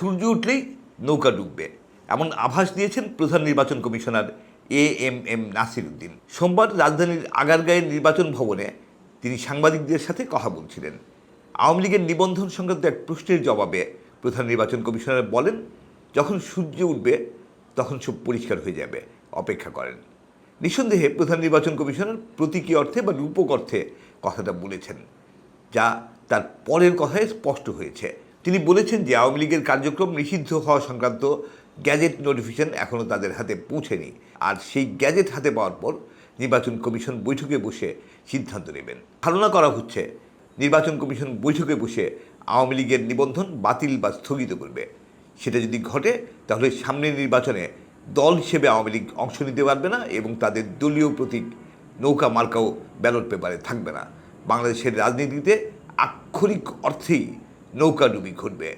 সূর্য উঠলেই নৌকা ডুববে। এমন আভাস দিয়েছেন প্রধান নির্বাচন commissioner A M M Nasir Uddin সোমবার রাজধানীর আগারগাঁয়ের নির্বাচন ভবনে তিনি সাংবাদিকদের সাথে কথা বলছিলেন। আওয়ামী লীগের নিবন্ধন সংক্রান্ত এক প্রশ্নের জবাবে প্রধান নির্বাচন কমিশনার বলেন, যখন সূর্য উঠবে, তখন সব পরিষ্কার হয়ে যাবে। অপেক্ষা করেন। নিঃসন্দেহে প্রধান নির্বাচন কমিশনার প্রতীকী অর্থে বা রূপক অর্থে কথাটা বলেছেন, যা তার পরের কথায় স্পষ্ট হয়েছে। তিনি বলেছেন যে আওয়ামী লীগের কার্যক্রম নিষিদ্ধ হওয়া সংক্রান্ত গ্যাজেট নোটিফিকেশন এখনও তাদের হাতে পৌঁছেনি। আর সেই গ্যাজেট হাতে পাওয়ার পর নির্বাচন কমিশন বৈঠকে বসে সিদ্ধান্ত নেবেন। ধারণা করা হচ্ছে, নির্বাচন কমিশন বৈঠকে বসে আওয়ামী লীগের নিবন্ধন বাতিল বা স্থগিত করবে। সেটা যদি ঘটে, তাহলে সামনের নির্বাচনে দল হিসেবে আওয়ামী লীগ অংশ নিতে পারবে না এবং তাদের দলীয় প্রতীক নৌকা, মার্কাও ব্যালট পেপারে থাকবে না। বাংলাদেশের রাজনীতিতে আক্ষরিক অর্থেই নৌকাডুবি ঘটবে